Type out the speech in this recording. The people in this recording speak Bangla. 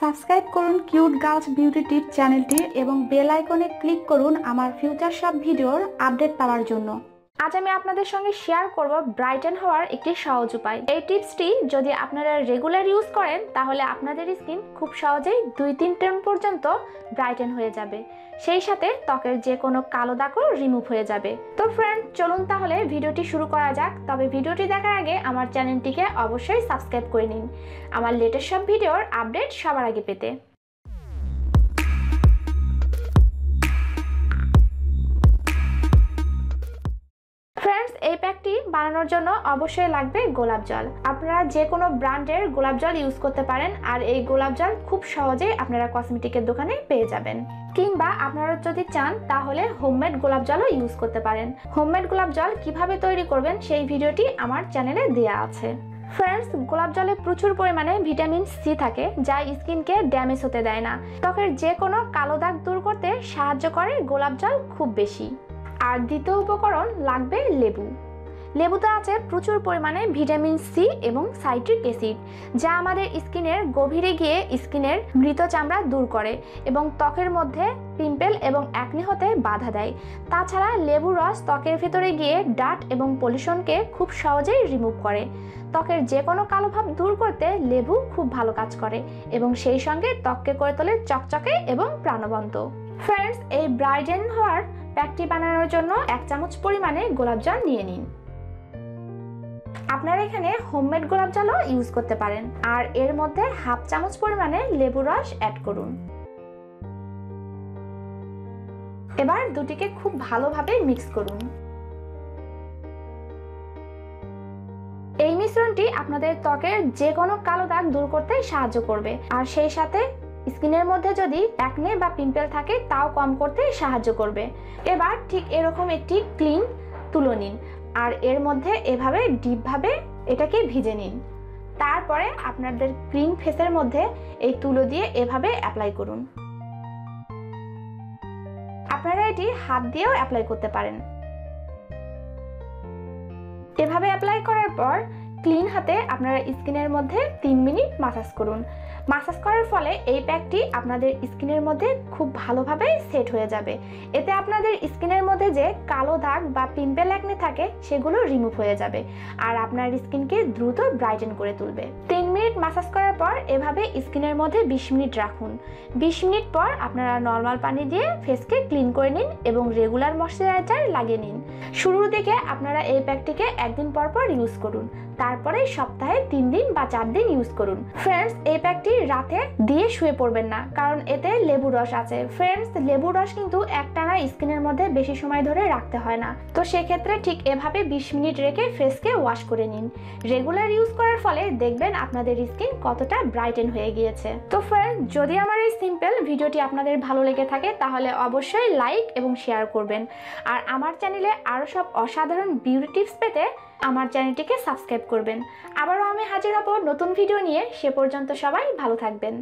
সাবস্ক্রাইব করুন কিউট গার্লস বিউটি টিপ চ্যানেলটি এবং বেল আইকনে ক্লিক করুন আমার ফিউচার সব ভিডিওর আপডেট পাওয়ার জন্য। আজ আমি আপনাদের সঙ্গে শেয়ার করব ব্রাইটেন হওয়ার একটি সহজ উপায়। এই টিপসটি যদি আপনারা রেগুলার ইউজ করেন, তাহলে আপনাদের স্কিন খুব সহজেই দুই তিন টেন পর্যন্ত ব্রাইটেন হয়ে যাবে। সেই সাথে ত্বকের যে কোনো কালো দাগও রিমুভ হয়ে যাবে। তো ফ্রেন্ড চলুন তাহলে ভিডিওটি শুরু করা যাক। তবে ভিডিওটি দেখার আগে আমার চ্যানেলটিকে অবশ্যই সাবস্ক্রাইব করে নিন। আমার লেটেস্ট সব ভিডিওর আপডেট সবার আগে পেতে। বানানোর জন্য অবশ্যই লাগবে গোলাপ জল। আপনারা যে কোনো ব্র্যান্ডের গোলাপ জল ইউজ করতে পারেন, আর এই গোলাপ জল খুব সহজেই আপনারা কসমেটিকের দোকানে পেয়ে যাবেন। কিংবা আপনারা যদি চান, তাহলে হোমমেড গোলাপ জলও ইউজ করতে পারেন। হোমমেড গোলাপ জল কীভাবে তৈরি করবেন, সেই ভিডিওটি আমার চ্যানেলে দেওয়া আছে। ফ্রেন্ডস গোলাপ জলে প্রচুর পরিমাণে ভিটামিন সি থাকে, যা স্কিনকে ড্যামেজ হতে দেয় না। ত্বকের যে কোনো কালো দাগ দূর করতে সাহায্য করে গোলাপ জল খুব বেশি। আর দ্বিতীয় উপকরণ লাগবে লেবু। লেবুতে আছে প্রচুর পরিমাণে ভিটামিন সি এবং সাইট্রিক অ্যাসিড, যা আমাদের স্কিনের গভীরে গিয়ে স্কিনের মৃত চামড়া দূর করে এবং ত্বকের মধ্যে পিম্পল এবং অ্যাকনি হতে বাধা দেয়। তাছাড়া লেবু রস ত্বকের ভেতরে গিয়ে ডাট এবং পলিউশনকে খুব সহজেই রিমুভ করে। ত্বকের যে কোনো কালো ভাব দূর করতে লেবু খুব ভালো কাজ করে এবং সেই সঙ্গে ত্বককে করে তোলে চকচকে এবং প্রাণবন্ত। ফ্রেন্ডস, এই ব্রাইডেন হওয়ার প্যাকটি বানানোর জন্য এক চামচ পরিমাণে গোলাপ জল নিয়ে নিন। আপনারা এখানে হোমমেড গোলাপ জলও ইউজ করতে পারেন। আর এর মধ্যে হাফ চামচ পরিমাণে লেবু রস অ্যাড করুন। এবার দুটিকে খুব ভালোভাবে মিক্স করুন। এই মিশ্রণটি আপনাদের ত্বকের যে কোনো কালো দাগ দূর করতে সাহায্য করবে। আর সেই সাথে স্কিনের মধ্যে যদি অ্যাকনে বা পিম্পল থাকে, তাও কম করতে সাহায্য করবে। এবার ঠিক এরকম একটি ক্লিন তুলো নিন। আর এর মধ্যে এভাবে ডিপভাবে এটাকে ভিজে নিন। তারপরে আপনাদের ক্রিম ফেসের মধ্যে এই তুলো দিয়ে এভাবে অ্যাপ্লাই করুন। আপনারা এটি হাত দিয়েও অ্যাপ্লাই করতে পারেন। এভাবে অ্যাপ্লাই করার পর ক্লিন হাতে আপনারা স্কিনের মধ্যে তিন মিনিট মাসাজ করুন। মাসাজ করার ফলে এই প্যাকটি আপনাদের স্কিনের মধ্যে খুব ভালোভাবে সেট হয়ে যাবে। এতে আপনাদের স্কিনের মধ্যে যে কালো দাগ বা পিম্পল একনে থাকে, সেগুলো রিমুভ হয়ে যাবে আর আপনার স্কিনকে দ্রুত ব্রাইটেন করে তুলবে। তিন মিনিট মাসাজ করার পর এভাবে স্কিনের মধ্যে বিশ মিনিট রাখুন। বিশ মিনিট পর আপনারা নর্মাল পানি দিয়ে ফেসকে ক্লিন করে নিন এবং রেগুলার ময়শ্চারাইজার লাগিয়ে নিন। শুরুর দিকে আপনারা এই প্যাকটিকে একদিন পর পর ইউজ করুন। তারপরে সপ্তাহে তিন দিন বা চার দিন ইউজ করুন। ফ্রেন্ডস এই প্যাকটি রাতে দিয়ে শুয়ে পড়বেন না, কারণ এতে লেবু রস আছে। ফ্রেন্ডস লেবু রস কিন্তু একটানা স্কিনের মধ্যে বেশি সময় ধরে রাখতে হয় না। তো সেক্ষেত্রে ঠিক এভাবে বিশ মিনিট রেখে ফেসকে ওয়াশ করে নিন। রেগুলার ইউজ করার ফলে দেখবেন আপনাদের স্কিন কতটা ব্রাইটেন হয়ে গিয়েছে। তো ফ্রেন্ড যদি আমার এই সিম্পল ভিডিওটি আপনাদের ভালো লেগে থাকে, তাহলে অবশ্যই লাইক এবং শেয়ার করবেন। আর আমার চ্যানেলে আরও সব অসাধারণ বিউটি টিপস পেতে আমার চ্যানেলটিকে সাবস্ক্রাইব করবেন। আবারও আমি হাজির হব নতুন ভিডিও নিয়ে। সে পর্যন্ত সবাই ভালো থাকবেন।